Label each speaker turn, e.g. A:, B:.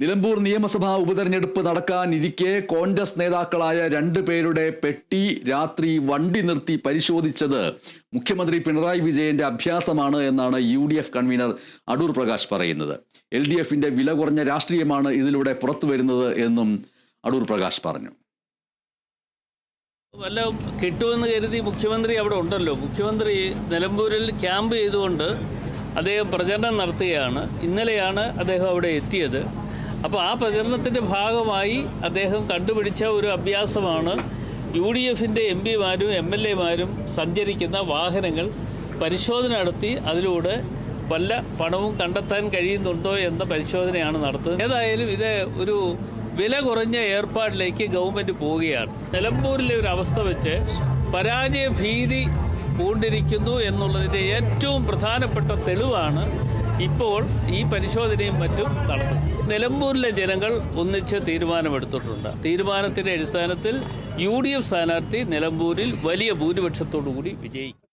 A: നിലമ്പൂർ നിയമസഭാ ഉപതെരഞ്ഞെടുപ്പ് നടക്കാനിരിക്കെ കോൺഗ്രസ് നേതാക്കളായ രണ്ടു പേരുടെ പെട്ടി രാത്രി വണ്ടി നിർത്തി പരിശോധിച്ചത് മുഖ്യമന്ത്രി പിണറായി വിജയന്റെ അഭ്യാസമാണ് എന്നാണ് U D F convener Adoor Prakash പറയുന്നത്. എൽ ഡി എഫിന്റെ വില കുറഞ്ഞ രാഷ്ട്രീയമാണ് ഇതിലൂടെ പുറത്തു വരുന്നത് എന്നും അടൂർ പ്രകാശ് പറഞ്ഞു.
B: വല്ല കിട്ടുമെന്ന് കരുതി മുഖ്യമന്ത്രി അവിടെ ഉണ്ടല്ലോ. മുഖ്യമന്ത്രി നിലമ്പൂരിൽ ക്യാമ്പ് ചെയ്തുകൊണ്ട് അദ്ദേഹം പ്രചരണം നടത്തുകയാണ്. ഇന്നലെയാണ് അദ്ദേഹം അവിടെ എത്തിയത്. അപ്പോൾ ആ പ്രചരണത്തിന്റെ ഭാഗമായി അദ്ദേഹം കണ്ടുപിടിച്ച ഒരു അഭ്യാസമാണ് യു ഡി എഫിന്റെ എം പിമാരും എം എൽ എമാരും സഞ്ചരിക്കുന്ന വാഹനങ്ങൾ പരിശോധന നടത്തി അതിലൂടെ വല്ല പണവും കണ്ടെത്താൻ കഴിയുന്നുണ്ടോ എന്ന പരിശോധനയാണ് നടത്തുന്നത്. ഏതായാലും ഇത് ഒരു വില കുറഞ്ഞ ഏർപ്പാടിലേക്ക് ഗവൺമെന്റ് പോവുകയാണ്. നിലമ്പൂരിലെ ഒരു അവസ്ഥ വെച്ച് പരാജയ ഭീതി പൂണ്ടിരിക്കുന്നു എന്നുള്ളതിന്റെ ഏറ്റവും പ്രധാനപ്പെട്ട തെളിവാണ് ഇപ്പോൾ ഈ പരിശോധനയും മറ്റും നടത്തും നിലമ്പൂരിലെ ജനങ്ങൾ ഒന്നിച്ച് തീരുമാനമെടുത്തിട്ടുണ്ട്. തീരുമാനത്തിന്റെ അടിസ്ഥാനത്തിൽ യു ഡി എഫ് സ്ഥാനാർത്ഥി നിലമ്പൂരിൽ വലിയ ഭൂരിപക്ഷത്തോടു കൂടി വിജയിക്കും